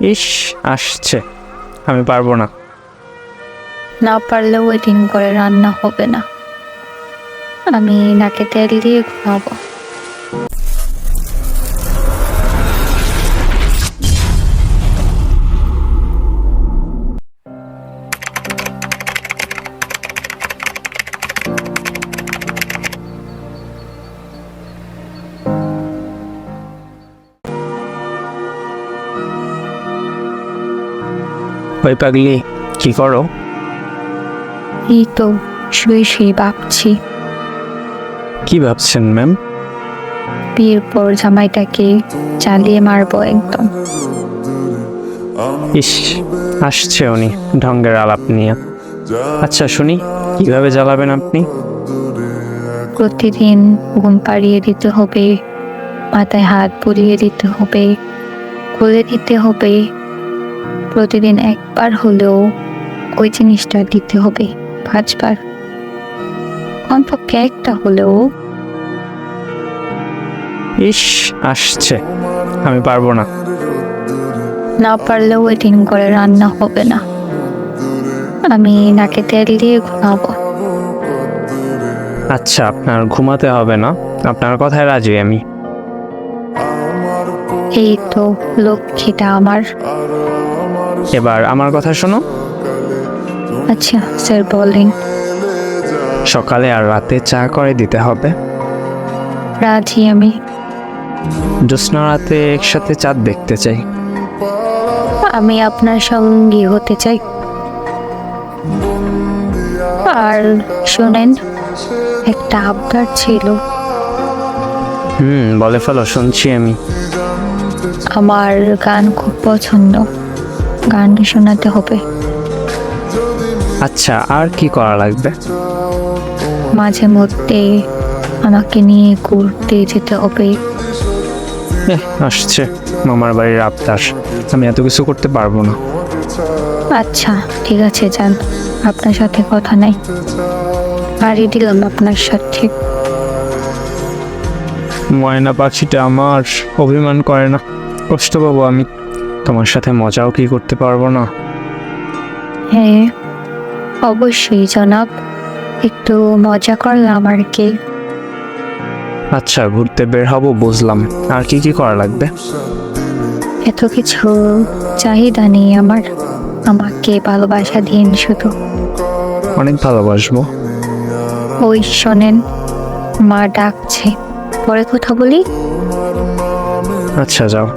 ইস, আসছে। আমি পারব না। না পারলেও ওই করে রান্না হবে না। আমি নাকে তেল দিয়ে ঘুমাবো। ওই পাগলি কি করো? এই তো শুয়ে শুয়ে ভাবছি। কি ভাবছেন ম্যাম? বিয়ের পর জামাইটাকে চালিয়ে মারবো একদম। ইস আসছে উনি ঢঙ্গের আলাপ নিয়ে। আচ্ছা শুনি কীভাবে জ্বালাবেন আপনি? প্রতিদিন ঘুম পাড়িয়ে দিতে হবে মাথায় হাত পরিয়ে দিতে হবে খুলে দিতে হবে প্রতিদিন একবার হলেও ওই জিনিসটা দিতে হবে পাঁচবার। কমপক্ষে একটা হলেও। ইস আসছে। আমি পারব না। না পারলেও ওই দিন করে রান্না হবে না। আমি নাকে তেল দিয়ে ঘুমাবো। আচ্ছা আপনার ঘুমাতে হবে না। আপনার কথায় রাজি আমি। এই তো লক্ষ্মীটা আমার। এবার আমার কথা শোনো। আচ্ছা স্যার বলেন। সকালে আর রাতে চা করে দিতে হবে। রাজি আমি। জ্যোৎস্না রাতে একসাথে চাঁদ দেখতে চাই। আমি আপনার সঙ্গী হতে চাই। আর শোনেন একটা আবদার ছিল। হুম বলে ফেলো শুনছি আমি। আমার গান খুব পছন্দ। গান শোনাতে হবে। আচ্ছা আর কি করা লাগবে? মাঝে মধ্যে আমাকে নিয়ে ঘুরতে যেতে হবে। আসছে মামার বাড়ির আবদার। আমি এত কিছু করতে পারব না। আচ্ছা ঠিক আছে যান। আপনার সাথে কথা নাই। বাড়ি দিলাম আপনার সাথে। ময়না পাখিটা আমার অভিমান করে না। কষ্ট পাবো আমি। তোমার সাথে মজাও কি করতে পারব না? হ্যাঁ অবশ্যই জনাব। একটু মজা করলাম আর কি। আচ্ছা ঘুরতে বের হব বুঝলাম। আর কি কি করা লাগবে? এত কিছু চাহিদা নেই আমার। আমাকে ভালোবাসা দিন শুধু। অনেক ভালোবাসবো। ওই শোনেন মা ডাকছে। পরে কথা বলি। আচ্ছা যাও।